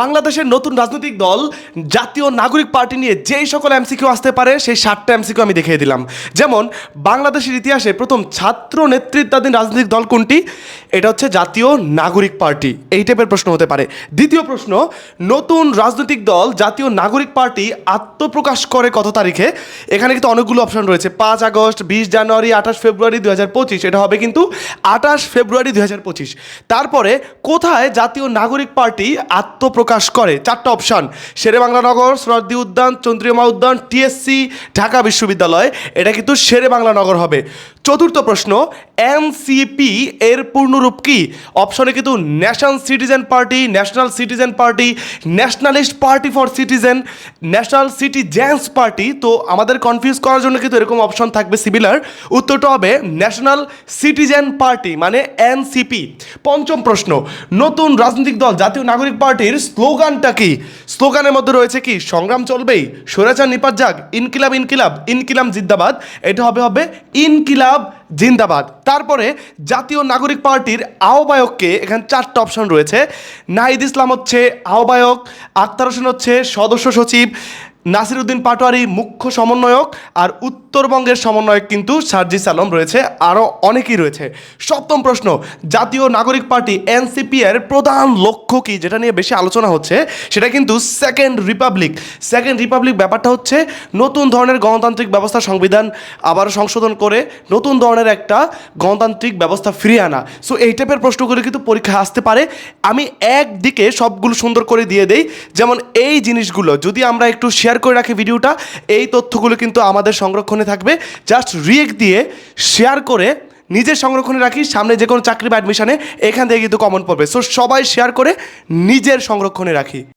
বাংলাদেশের নতুন রাজনৈতিক দল, জাতীয় নাগরিক পার্টি নিয়ে যেই সকল এমসিকিউ আসতে পারে, সেই সাতটা এমসিকিউ আমি দেখিয়ে দিলাম। যেমন, বাংলাদেশের ইতিহাসে প্রথম ছাত্র নেতৃত্বাধীন রাজনৈতিক দল কোনটি? এটা হচ্ছে জাতীয় নাগরিক পার্টি। এই টাইপের প্রশ্ন হতে পারে। দ্বিতীয় প্রশ্ন, নতুন রাজনৈতিক দল, জাতীয় নাগরিক পার্টি আত্মপ্রকাশ করে কত তারিখে? এখানে কিন্তু অনেকগুলো অপশন রয়েছে। পাঁচ আগস্ট, বিশ জানুয়ারি, আঠাশ ফেব্রুয়ারি দু হাজার পঁচিশ। এটা হবে কিন্তু আঠাশ ফেব্রুয়ারি দু হাজার পঁচিশ। তারপরে, কোথায় জাতীয় নাগরিক পার্টি আত্মপ্রকাশ করে। চারটা অপশন শেরেবাংলা নগর সরদি উদ্যান, চন্দ্রিমা উদ্যান টিএসসি ঢাকা বিশ্ববিদ্যালয়। এটা কিন্তু শেরে বাংলা নগর হবে। চতুর্থ প্রশ্ন এনসিপি এর পূর্ণরূপ কি? অপশনে কিন্তু national citizen party national citizen party nationalist party for citizen national citizens party তো আমাদের কনফিউজ করার জন্য কিন্তু এরকম অপশন থাকবে সিমিলার উত্তরটা হবে ন্যাশনাল সিটিজেন পার্টি মানে এনসিপি পঞ্চম প্রশ্ন, নতুন রাজনৈতিক দল, জাতীয় নাগরিক পার্টির স্লোগানটা কি? স্লোগানের মধ্যে রয়েছে কি, সংগ্রাম চলবেই, স্বৈরাচার নিপাত যাক, ইনকিলাব ইনকিলাব ইনকিলাম জিন্দাবাদ, এটা হবে হবে ইনকিলাব জিন্দাবাদ। তারপরে জাতীয় নাগরিক পার্টির আহ্বায়ককে এখানে চারটা অপশন রয়েছে। নাহিদ ইসলাম হচ্ছে আহ্বায়ক, আক্তার হোসেন হচ্ছে সদস্য সচিব নাসিরউদ্দিন পাটোয়ারি মুখ্য সমন্বয়ক আর উত্তরবঙ্গের সমন্বয়ক কিন্তু সার্জিস আলম রয়েছে, আরও অনেকেই রয়েছে। সপ্তম প্রশ্ন, জাতীয় নাগরিক পার্টি এনসিপি এর প্রধান লক্ষ্য কি? যেটা নিয়ে বেশি আলোচনা হচ্ছে, সেটা কিন্তু সেকেন্ড রিপাবলিক। সেকেন্ড রিপাবলিক ব্যাপারটা হচ্ছে নতুন ধরনের গণতান্ত্রিক ব্যবস্থা সংবিধান আবার সংশোধন করে নতুন ধরনের একটা গণতান্ত্রিক ব্যবস্থা ফিরিয়ে আনা। সো এই টাইপের প্রশ্নগুলো কিন্তু পরীক্ষা আসতে পারে। আমি একদিকে সবগুলো সুন্দর করে দিয়ে দেই, যেমন এই জিনিসগুলো, যদি আমরা একটু শেয়ার করে রাখি ভিডিওটা। এই তথ্যগুলো কিন্তু আমাদের সংরক্ষণে থাকবে। জাস্ট রিয়েক্ট দিয়ে শেয়ার করে নিজের সংরক্ষণে রাখি, সামনে যে কোনো চাকরি বা অ্যাডমিশানে এখান থেকে কিন্তু কমন পড়বে সো সবাই শেয়ার করে নিজের সংরক্ষণে রাখি।